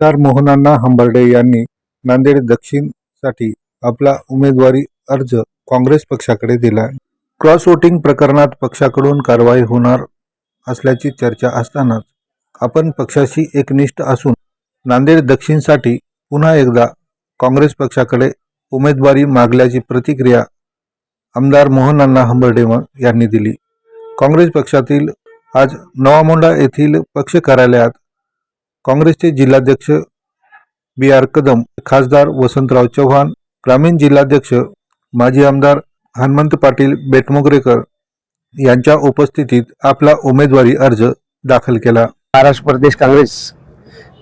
आमदार मोहनांना हंबर्डे यांनी नांदेड दक्षिणसाठी आपला उमेदवारी अर्ज काँग्रेस पक्षाकडे दिला. क्रॉस वोटिंग प्रकरणात पक्षाकडून कारवाई होणार असल्याची चर्चा असतानाच आपण पक्षाशी एकनिष्ठ असून नांदेड दक्षिणसाठी पुन्हा एकदा काँग्रेस पक्षाकडे उमेदवारी मागल्याची प्रतिक्रिया आमदार मोहनअण्णा हंबर्डे यांनी दिली. काँग्रेस पक्षातील आज नवामोंडा येथील पक्ष कार्यालयात काँग्रेसचे जिल्हाध्यक्ष बी आर कदम खासदार वसंतराव चव्हाण ग्रामीण जिल्हाध्यक्ष माजी आमदार हनुमंत पाटील बेटमोगरेकर यांच्या उपस्थितीत आपला उमेदवारी अर्ज दाखल केला. महाराष्ट्र प्रदेश काँग्रेस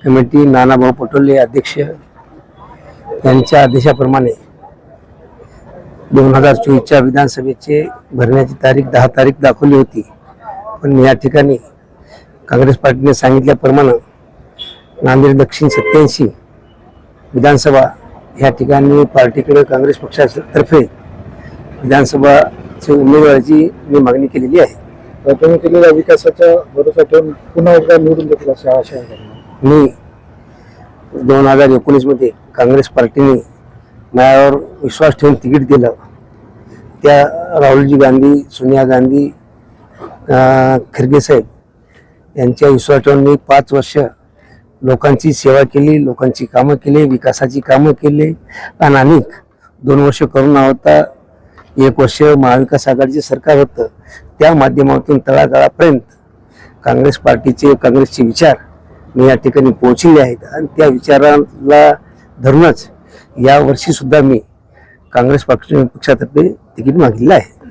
कमिटी नानाभाऊ पटोले अध्यक्ष यांच्या आदेशाप्रमाणे दोन हजार चोवीसच्या विधानसभेचे भरण्याची तारीख दहा तारीख दाखवली होती. पण या ठिकाणी काँग्रेस पार्टीने सांगितल्याप्रमाणे नांदेड दक्षिण सत्याऐंशी विधानसभा या ठिकाणी पार्टीकडे काँग्रेस पक्षातर्फे विधानसभाची उमेदवाराची मी मागणी केलेली आहे. तुम्ही केलेल्या विकासाचा भरोसा ठेवून पुन्हा एकदा निवडून देतील अशी आशा आहे मी दोन हजार एकोणीसमध्ये काँग्रेस पार्टीने माझ्यावर विश्वास ठेवून तिकीट दिलं. त्या राहुलजी गांधी सोनिया गांधी खरगे साहेब यांच्या विश्वास ठेवून मी पाच वर्ष लोकांची सेवा केली लोकांची कामं केली विकासाची कामं केली. आणि अनेक दोन वर्ष करोना होता एक वर्ष महाविकास आघाडीचे सरकार होतं. त्या माध्यमातून तळागाळापर्यंत काँग्रेस पार्टीचे काँग्रेसचे विचार मी या ठिकाणी पोहोचले आहेत. आणि त्या विचाराला धरूनच या मी काँग्रेस पक्ष पक्षातर्फे तिकीट मागलेलं आहे.